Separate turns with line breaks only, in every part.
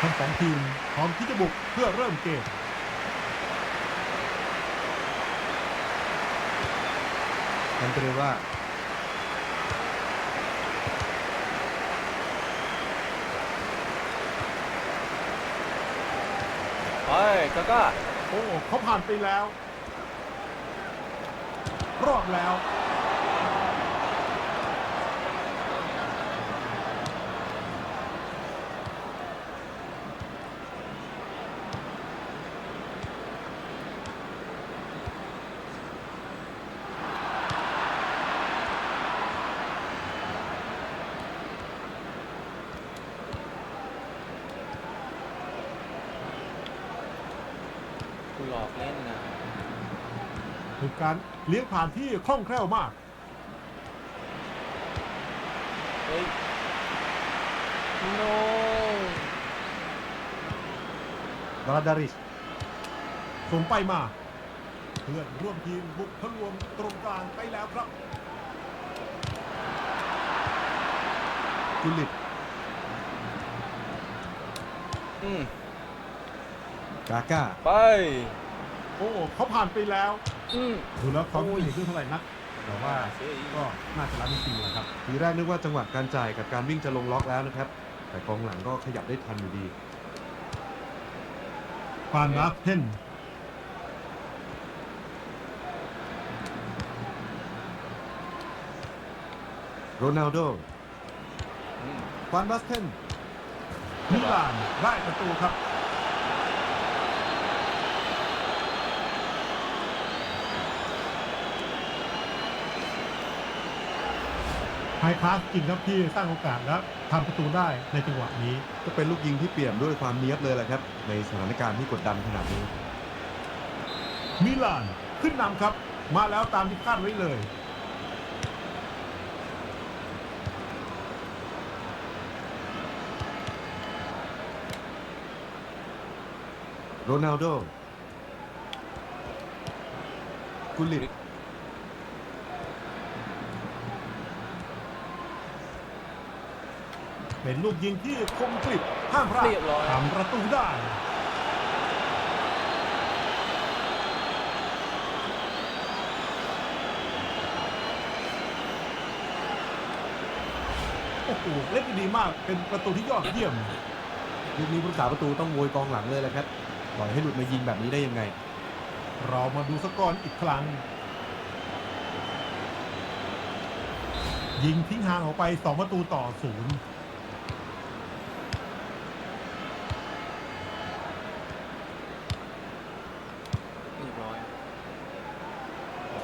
ทั้งสองทีมพร้อมที่จะบุกเพื่อเริ่มเกม
กันเตเรว่า
เฮ้ยกาก้า
โอ้เขาผ่านไปแล้ว รอดแล้ว
อกเล่นนะ
เป็นการเลี้ยงผ่านที่คล่องแคล่วมาก
เฮ้ยโน
บราดาริส
ส่งไปมา เพื่อนร่วมทีมบุกทะลวงตรงกลางไปแล้วครับ
กุลิต
อืม
กาก้า
ไป
โอ้เขาผ่านไปแล้ว
อืม
ดูแล้วเขา
โอ้
ไม่
ย
เห็นเรื่องเท่าไหร่นัก แต่ว่า
เสียอีก
ก็น่าจะรับจริงๆแหละครับ
ทีแรกนึกว่าจังหวะการจ่ายกับการวิ่งจะลงล็อกแล้วนะครับ แต่กองหลังก็ขยับได้ทันอยู่ดี
ฟานดาเทน
โรนัลโด
อืม
ฟานบัสเทน
มิลานได้ประตูครับ ไฮคลาสจริงครับที่สร้างโอกาสและทำประตูได้ในจังหวะนี้
ก็เป็นลูกยิงที่เปี่ยมด้วยความเนียบเลยแหละครับ ในสถานการณ์ที่กดดันขนาดนี้
มิลานขึ้นนำครับ มาแล้วตามที่คาดไว้เลย
โรนัลโดกุลิต
เป็นลูกยิงที่คมกริบห้ามพลาด
เรียบร้อย
ทำประตูได้ โอ้โหเล่นได้ดีมากเป็นประตูที่ยอดเยี่ยม
ลูกนี้ผู้รักษาประตูต้องโวยกองหลังเลยแหละครับปล่อยให้หลุดมายิงแบบนี้ได้ยังไง
เรามาดูสกอร์อีกครั้ง ยิงทิ้งห่างออกไป 2 ประตูต่อศูนย์
เรียบร้อย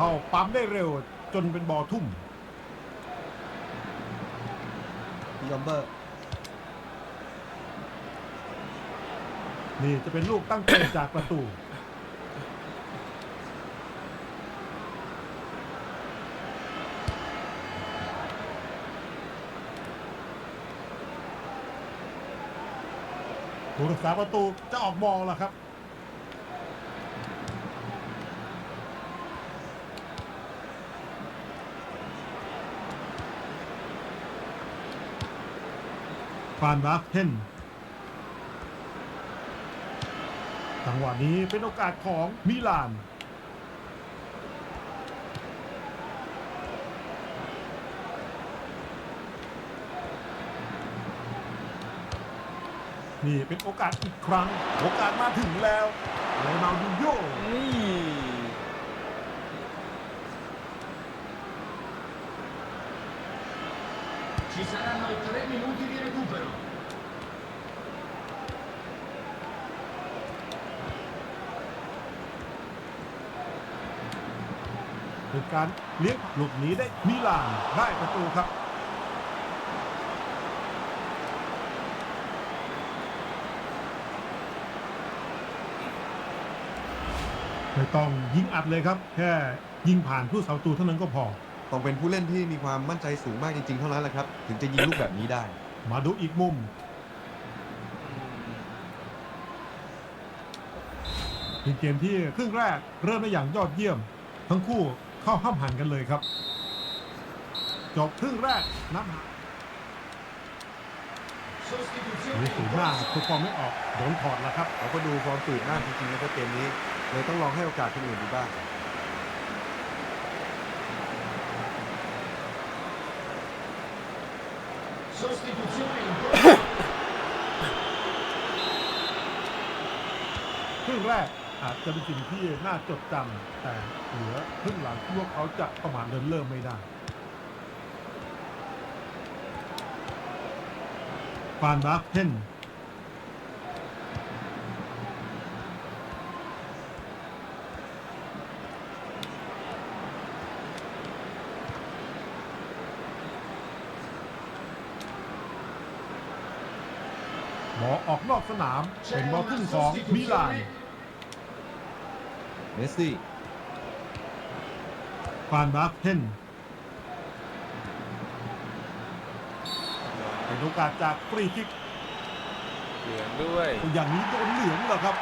เข้าปั๊มได้เร็วจนเป็นบอลทุ่ม
ยอมเบอร์
นี่จะเป็นลูกตั้งเตะจากประตู ผู้รักษาประตูจะออกบอลแล้วครับ ฟานบาฟเทนจังหวะนี้เป็นโอกาสของมิลาน นี่เป็นโอกาสอีกครั้ง โอกาสมาถึงแล้วโรนัลดิโญ่ เป็นการเลี้ยงหลบหนีได้มิลานได้ประตูครับไม่ต้องยิงอัดเลยครับ แค่ยิงผ่านผู้เสาประตูเท่านั้นก็พอ
ต้องเป็นผู้เล่นที่มีความมั่นใจสูงมากจริงๆ เท่านั้นแหละครับ ถึงจะยิงลูกแบบนี้ได้
มาดูอีกมุม เป็นเกมที่ครึ่งแรกเริ่มได้อย่างยอดเยี่ยม ทั้งคู่ เข้าห้ามหันกันเลยครับ จบครึ่งแรกนับหา
Sul
มีสูงหน้าทุกฟอร์มไม่ออกโดนถอดแล้วครับ
เราก็ดูฟอร์มตื่นมากจริงๆนะครับเกมนี้ เลยต้องลองให้โอกาสคนอื่นดูบ้าง
Sostituzione in corso.
ครึ่งแรก อาจจะเป็นสิ่งที่น่าจดจำแต่เหลือครึ่งหลังที่พวกเขาจะประมาทเดินเริ่มไม่ได้ฟานบาฟเทนบอลออกนอกสนามเป็นบอล
una
ครึ่งของมิลาน
เมสซี่
ฟานบาฟเทนเป็นโอกาสจากฟรีคิก
เหลืองด้วย
อย่างนี้โดนเหลืองเหรอครับ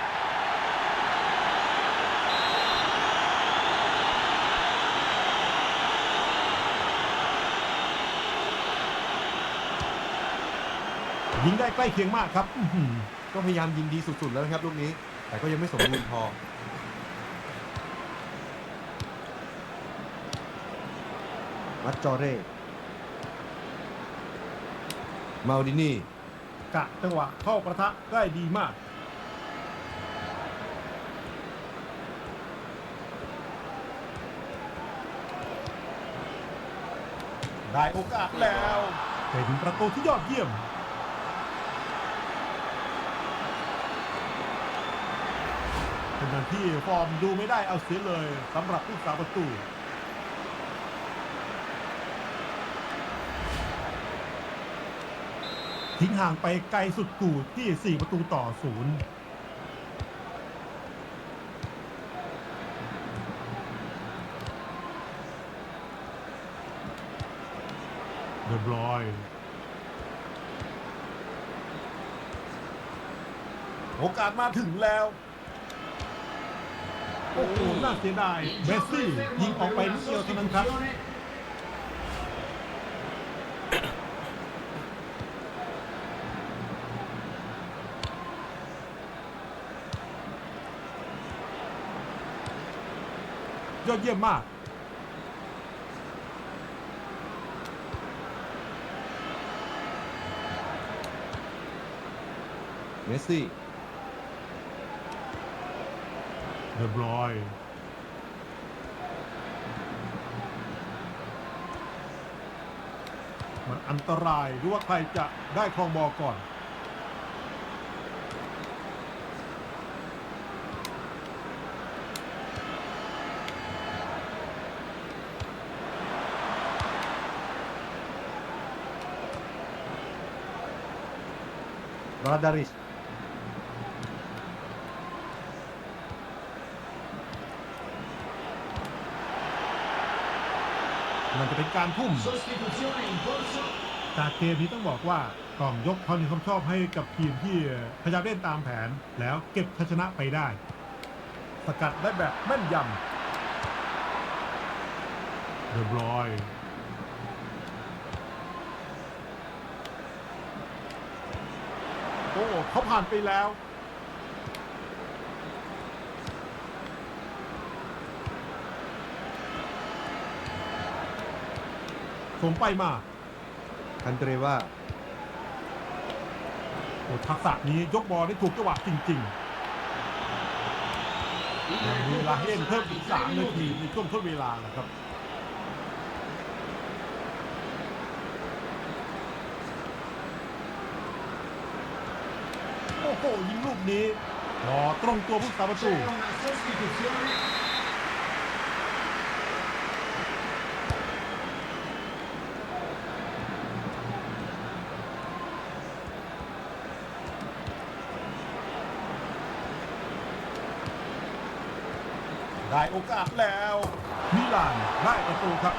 ยิงได้ใกล้เคียงมากครับอื้อหือ
ก็พยายามยิงดีสุดๆแล้วนะครับลูกนี้ แต่ก็ยังไม่สมบูรณ์พอ มัจจอเร่มาดินี่
กะจังหวะเข้าประทะได้ดีมาก ได้โอกาสแล้ว เป็นประตูที่ยอดเยี่ยม เป็นการที่ฟอร์มดูไม่ได้เอาเสียเลยสำหรับผู้สาประตู ทิ้งห่างไปไกลสุดกูดที่ 4 ประตูต่อศูนย์เรียบร้อยโอกาสมาถึงแล้ว โอ้โห น่าเสียดายเมสซี่ ยิงออกไปนิดเดียวเท่านั้นครับ ยอดเยี่ยมมาก
เมสซี่
เรียบร้อยมันอันตรายหรือว่าใครจะได้ครองบอลก่อน
บราดาริส
มันจะเป็นการทุ่ม
Sostituzione in corso.
จากเกมนี้ต้องบอกว่าต้องยกความดีความชอบให้กับทีมที่พยายามเล่นตามแผนแล้วเก็บชัยชนะไปได้ สกัดได้แบบแม่นยำเรียบร้อย โอ้เขาผ่านไปแล้วสมไปมา
คันเตเรว่า
โอ้ทักษะนี้ยกบอลได้ถูกจังหวะจริงๆยังมีเวลาให้เล่นเพิ่มอีก3นาทีในช่วงทดเวลานะครับ อ้โหยิงลูกนี้รอตรงตัวผู้สาประตูได้โอกาสแล้วมิลานได้ประตูครับ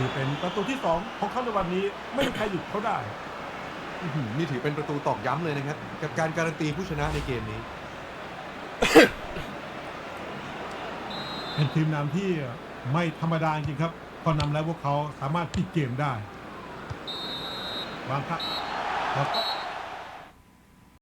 นี่เป็นประตูที่2ของเขาในวันนี้ไม่มีใครหยุดเขาได้
อื้อหือนี่ถือเป็นประตูตอกย้ำเลยนะครับ กับการการันตีผู้ชนะในเกมนี้
เป็นทีมนำที่ไม่ธรรมดาจริงๆครับก็นำแล้วพวกเขาสามารถปิดเกมได้บางครั้งแล้วก็